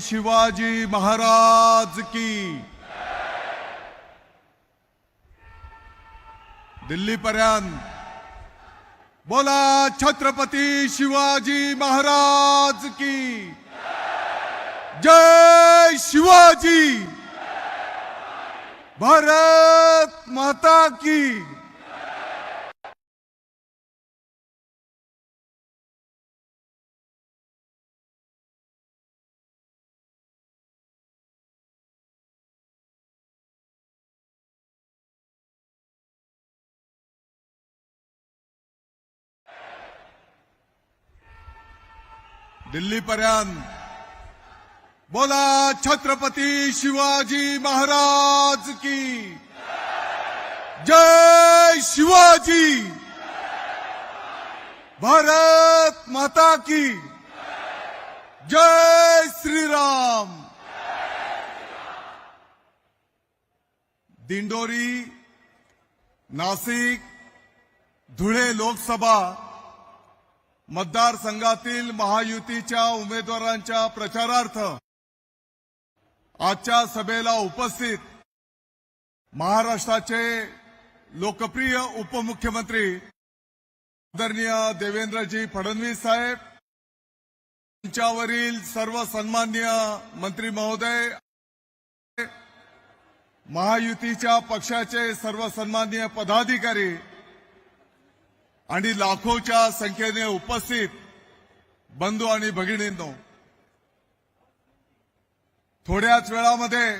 शिवाजी महाराज की। दिल्ली पर्यंत। बोला छत्रपती शिवाजी महाराज की। जय शिवाजी। भारत माता की। दिल्ली पर्यंत। बोला छत्रपती शिवाजी महाराज की। जय शिवाजी। भारत माता की। जय श्री राम दिंडोरी नाशिक धुळे लोकसभा मतदारसंघातील महायुतीच्या उमेदवारांच्या प्रचारार्थ आजच्या सभेला उपस्थित महाराष्ट्राचे लोकप्रिय उपमुख्यमंत्री आदरणीय देवेंद्रजी फडणवीस साहेब यांच्यावरील सर्व सन्मान्य मंत्री महोदय महायुतीच्या पक्षाचे सर्व सन्मान्य पदाधिकारी आणि लाखोच्या संख्येने उपस्थित बंधू आणि भगिनींनो थोड्याच वेळामध्ये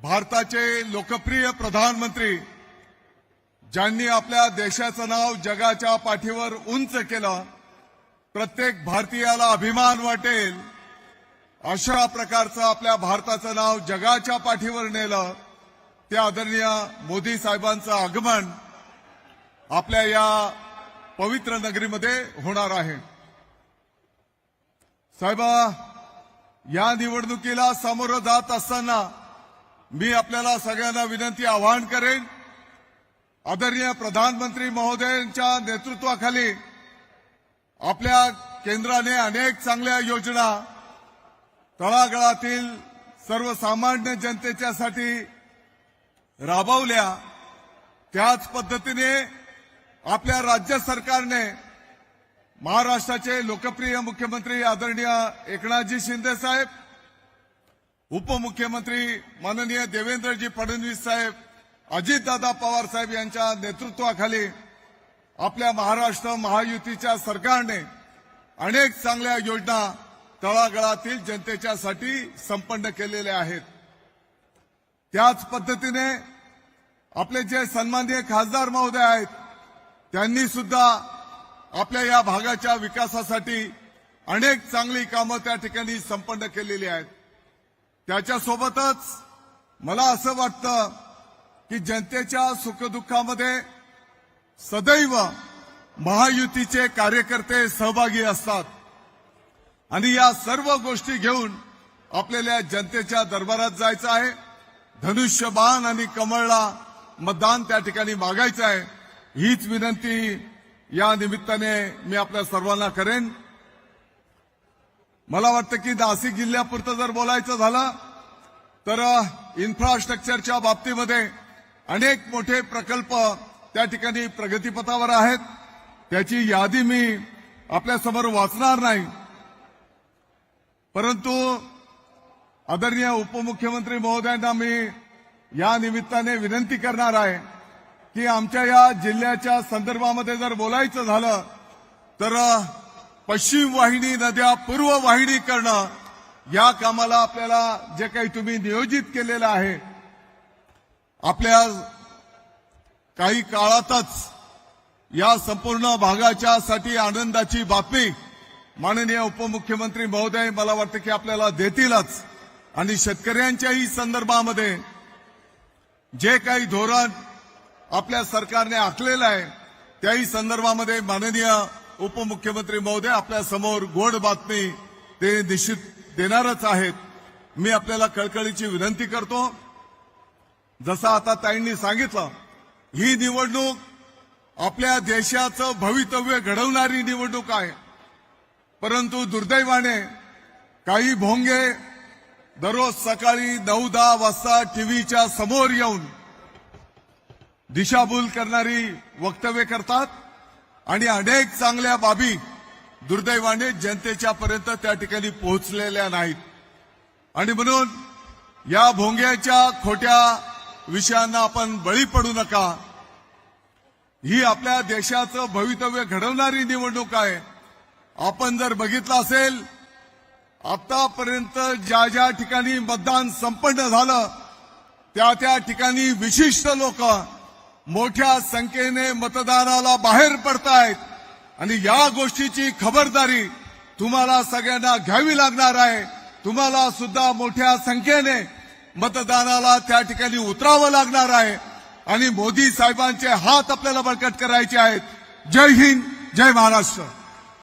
भारताचे लोकप्रिय प्रधानमंत्री ज्यांनी आपल्या देशाचं नाव जगाच्या पाठीवर उंच केलं प्रत्येक भारतीयाला अभिमान वाटेल अशा प्रकारचं आपल्या भारताचं नाव जगाच्या पाठीवर नेलं ते आदरणीय मोदी साहेबांचं आगमन आपल्या या पवित्र नगरीमध्ये होणार आहे. साहेबा या निवडणुकीला सामोरं जात असताना मी आपल्याला सगळ्यांना विनंती आवाहन करेन. आदरणीय प्रधानमंत्री महोदयांच्या नेतृत्वाखाली आपल्या केंद्राने अनेक चांगल्या योजना तळागाळातील सर्वसामान्य जनतेच्यासाठी राबवल्या. त्याच पद्धतीने आपल्या राज्य सरकारने महाराष्ट्राचे लोकप्रिय मुख्यमंत्री आदरणीय एकनाथजी शिंदे साहेब उपमुख्यमंत्री माननीय देवेंद्रजी फडणवीस साहेब अजितदादा पवार साहेब यांच्या नेतृत्वाखाली आपल्या महाराष्ट्र महायुतीच्या सरकारने अनेक चांगल्या योजना तळागाळातील जनतेच्यासाठी संपन्न केलेल्या आहेत. त्याच पद्धतीने आपले जे सन्माननीय खासदार महोदय आहेत त्यांनी सुद्धा आपल्या या भागाच्या विकासासाठी अनेक चांगली कामं त्या ठिकाणी संपन्न केलेली आहेत. त्याच्यासोबतच मला असं वाटतं की जनतेच्या सुखदुःखामध्ये सदैव महायुतीचे कार्यकर्ते सहभागी असतात. आणि या सर्व गोष्टी घेऊन आपल्याला जनतेच्या दरबारात जायचं आहे. धनुष्यबाण आणि कमळला मतदान त्या ठिकाणी मागायचं आहे. हीच विनंती या निमित्ताने मी आपल्या सर्वांना करेन. मला वाटतं की नाशिक जिल्ह्यापुरतं जर बोलायचं झालं तर इन्फ्रास्ट्रक्चरच्या बाबतीमध्ये अनेक मोठे प्रकल्प त्या ठिकाणी प्रगतीपथावर आहेत. त्याची यादी मी आपल्यासमोर वाचणार नाही. परंतु आदरणीय उपमुख्यमंत्री महोदयांना मी या निमित्ताने विनंती करणार आहे की आमच्या या जिल्ह्याच्या संदर्भामध्ये जर बोलायचं झालं तर पश्चिम वाहिनी नद्या पूर्व वाहिनी करणं या कामाला आपल्याला जे काही तुम्ही नियोजित केलेलं आहे आपल्या काही काळातच या संपूर्ण भागाच्या साठी आनंदाची बातमी माननीय उपमुख्यमंत्री महोदय मला वाटतं की आपल्याला देतीलच. आणि शेतकऱ्यांच्याही संदर्भामध्ये जे काही धोरण आपल्या सरकारने आखलेलं आहे. त्याही संदर्भामध्ये माननीय उपमुख्यमंत्री महोदय आपल्यासमोर गोड बातमी ते निश्चित देणारच आहेत. मी आपल्याला कळकळीची विनंती करतो. जसं आता ताईंनी सांगितलं ही निवडणूक आपल्या देशाचं भवितव्य घडवणारी निवडणूक आहे. परंतु दुर्दैवाने काही भोंगे दररोज सकाळी नऊ दहा वाजता टीव्हीच्या समोर येऊन दिशाभूल करणारी वक्तव्य करतात आणि अनेक चांगल्या बाबी दुर्दैवाने जनतेच्या पर्यंत त्या ठिकाणी पोहोचलेल्या नाहीत. आणि म्हणून या भोंग्याच्या खोट्या विषयांना आपण बळी पडू नका. ही आपल्या देशाचं भवितव्य घडवणारी निवडणूक आहे. आपण जर बघितलं असेल आतापर्यंत ज्या ज्या ठिकाणी मतदान संपन्न झालं त्या त्या ठिकाणी विशिष्ट लोक मोठ्या संख्येने मतदानाला बाहेर पडतायत. आणि या गोष्टीची खबरदारी तुम्हाला सगळ्यांना घ्यावी लागणार आहे. तुम्हाला सुद्धा मोठ्या संख्येने मतदानाला त्या ठिकाणी उतरावं लागणार आहे. आणि मोदी साहेबांचे हात आपल्याला बळकट करायचे आहेत. जय हिंद जय महाराष्ट्र.